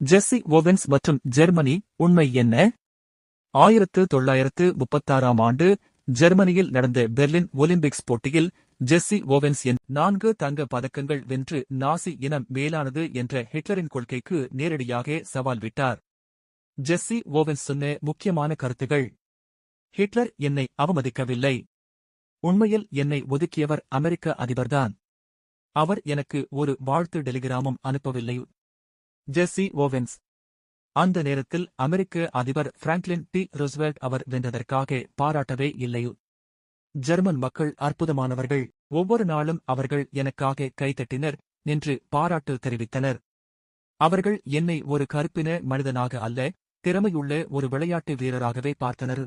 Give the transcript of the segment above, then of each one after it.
ஜெஸ்ஸி ஓவென்ஸ் மற்றும் ஜெர்மனி உண்மை என்ன? ஆயிரத்து தொள்ளாயிரத்து முப்பத்தாறாம் ஆண்டு ஜெர்மனியில் நடந்த பெர்லின் ஒலிம்பிக்ஸ் போட்டியில் ஜெஸ்ஸி ஓவென்ஸ் என் நான்கு தங்க பதக்கங்கள் வென்று நாசி இனம் மேலானது என்ற ஹிட்லரின் கொள்கைக்கு நேரடியாக சவால் விட்டார். ஜெஸ்ஸி ஓவென்ஸ் சொன்ன முக்கியமான கருத்துகள். ஹிட்லர் என்னை அவமதிக்கவில்லை. உண்மையில் என்னை ஒதுக்கியவர் அமெரிக்க அதிபர்தான். அவர் எனக்கு ஒரு வாழ்த்து டெலிகிராமும் அனுப்பவில்லை. Jesse Owens. அந்த நேரத்தில் அமெரிக்க அதிபர் பிராங்க்லின் டி. ருஸ்வெல்ட் அவர் வென்றதற்காக பாராட்டவே இல்லையோ? ஜெர்மன் மக்கள் அற்புதமானவர்கள். ஒவ்வொரு நாளும் அவர்கள் எனக்காக கைதட்டினர் என்று பாராட்டு தெரிவித்தனர். அவர்கள் என்னை ஒரு கருப்பின மனிதனாக அல்ல திறமையுள்ள ஒரு விளையாட்டு வீரராகவே பார்த்தனர்.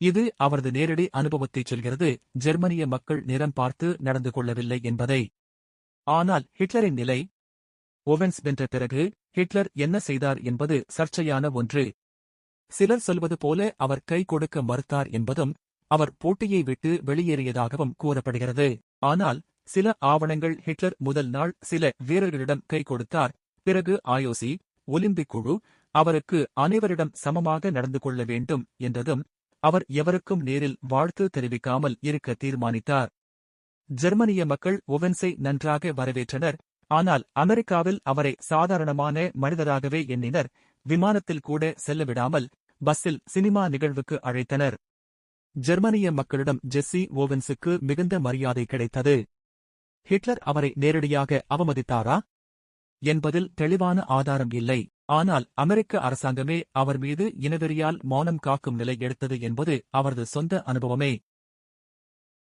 இது அவரது நேரடி அனுபவத்தைச் சொல்கிறது ஜெர்மனிய மக்கள் நிறம் பார்த்து நடந்து கொள்ளவில்லை என்பதை. ஆனால் ஹிட்லரின் நிலை ஓவென்ஸ் வென்ற பிறகு ஹிட்லர் என்ன செய்தார் என்பது சர்ச்சையான ஒன்று. சிலர் சொல்வது போல அவர் கை கொடுக்க மறுத்தார் என்பதும் அவர் போட்டியை விட்டு வெளியேறியதாகவும் கூறப்படுகிறது. ஆனால் சில ஆவணங்கள் ஹிட்லர் முதல் நாள் சில வீரர்களிடம் கை கொடுத்தார். பிறகு ஆயோசி ஒலிம்பிக் குழு அவருக்கு அனைவரிடம் சமமாக நடந்து கொள்ள வேண்டும் என்றதும் அவர் எவருக்கும் நேரில் வாழ்த்து தெரிவிக்காமல் இருக்க தீர்மானித்தார். ஜெர்மனிய மக்கள் ஒவென்ஸை நன்றாக வரவேற்றனர். ஆனால் அமெரிக்காவில் அவரை சாதாரணமான மனிதராகவே எண்ணினர். விமானத்தில் கூட செல்லவிடாமல் பஸ்ஸில் சினிமா நிகழ்வுக்கு அழைத்தனர். ஜெர்மனிய மக்களிடம் ஜெஸ்ஸி ஓவென்ஸுக்கு மிகுந்த மரியாதை கிடைத்தது. ஹிட்லர் அவரை நேரடியாக அவமதித்தாரா? என்பதில் தெளிவான ஆதாரம் இல்லை. ஆனால் அமெரிக்க அரசாங்கமே அவர் மீது இனவெறியால் மௌனம் காக்கும் நிலை எடுத்தது என்பது அவரது சொந்த அனுபவமே.